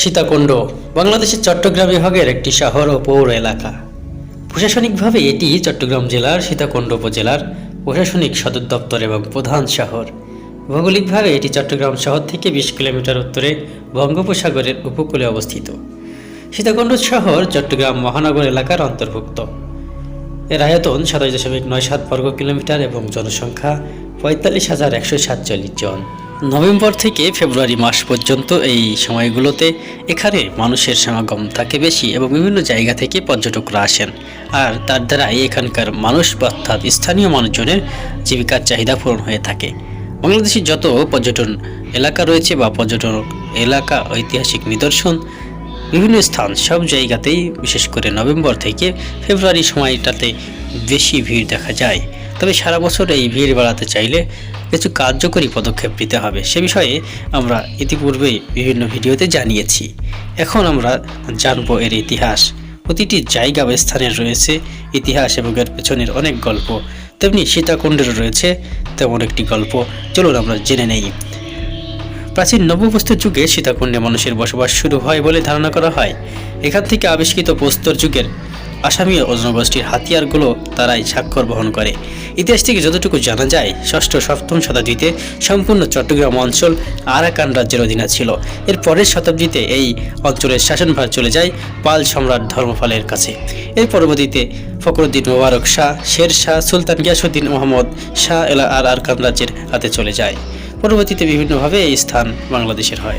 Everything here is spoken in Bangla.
সীতাকুণ্ড, বাংলাদেশের চট্টগ্রাম বিভাগের একটি শহর ও পৌর এলাকা। প্রশাসনিকভাবে এটি চট্টগ্রাম জেলার, সীতাকুণ্ড উপজেলার প্রশাসনিক সদর দপ্তর এবং প্রধান শহর। ভৌগোলিকভাবে এটি চট্টগ্রাম শহর থেকে বিশ কিলোমিটার উত্তরে বঙ্গোপসাগরের উপকূলে অবস্থিত। সীতাকুণ্ড শহর চট্টগ্রাম মহানগর এলাকার অন্তর্ভুক্ত। এর আয়তন সাতাশ দশমিক নয় সাত বর্গ কিলোমিটার এবং জনসংখ্যা পঁয়তাল্লিশ হাজার একশো সাতচল্লিশ জন। নভেম্বর থেকে ফেব্রুয়ারি মাস পর্যন্ত এই সময়গুলোতে এখানে মানুষের সমাগম থাকে বেশি এবং বিভিন্ন জায়গা থেকে পর্যটকরা আসেন। আর তার দ্বারাই এখানকার মানুষ অর্থাৎ স্থানীয় মানুষজনের জীবিকার চাহিদা পূরণ হয়ে থাকে। বাংলাদেশের যত পর্যটন এলাকা রয়েছে বা পর্যটন এলাকা, ঐতিহাসিক নিদর্শন, বিভিন্ন স্থান সব জায়গাতেই বিশেষ করে নভেম্বর থেকে ফেব্রুয়ারি সময়টাতে বেশি ভিড় দেখা যায়। তবে সারা বছর এই ভিড় বাড়াতে চাইলে কিছু কার্যকরী পদক্ষেপ নিতে হবে। সে বিষয়ে আমরা ইতিপূর্বেই বিভিন্ন ভিডিওতে জানিয়েছি। এখন আমরা জানব এর ইতিহাস। প্রতিটি জায়গা বা স্থানের রয়েছে ইতিহাস এবং এর পেছনের অনেক গল্প। তেমনি সীতাকুণ্ডেরও রয়েছে তেমন একটি গল্প। চলুন আমরা জেনে নেই। প্রাচীন নবপ্রস্তর যুগে সীতাকুণ্ডে মানুষের বসবাস শুরু হয় বলে ধারণা করা হয়। এখান থেকে আবিষ্কৃত প্রস্তর যুগের আসামি ও জনগোষ্ঠীর হাতিয়ারগুলো তারাই স্বাক্ষর বহন করে। ইতিহাস থেকে যতটুকু জানা যায়, ষষ্ঠ, সপ্তম শতাব্দীতে সম্পূর্ণ চট্টগ্রাম অঞ্চল আরাকান রাজ্যের অধীনে ছিল। এর পরের শতাব্দীতে এই অঞ্চলের শাসনভার চলে যায় পাল সম্রাট ধর্মপালের কাছে। এর পরবর্তীতে ফখরুদ্দিন মোবারক শাহ, শের শাহ, সুলতান গিয়াসুদ্দিন মোহাম্মদ শাহ এলা আর আরকান রাজ্যের হাতে চলে যায়। পরবর্তীতে বিভিন্নভাবে এই স্থান বাংলাদেশের হয়।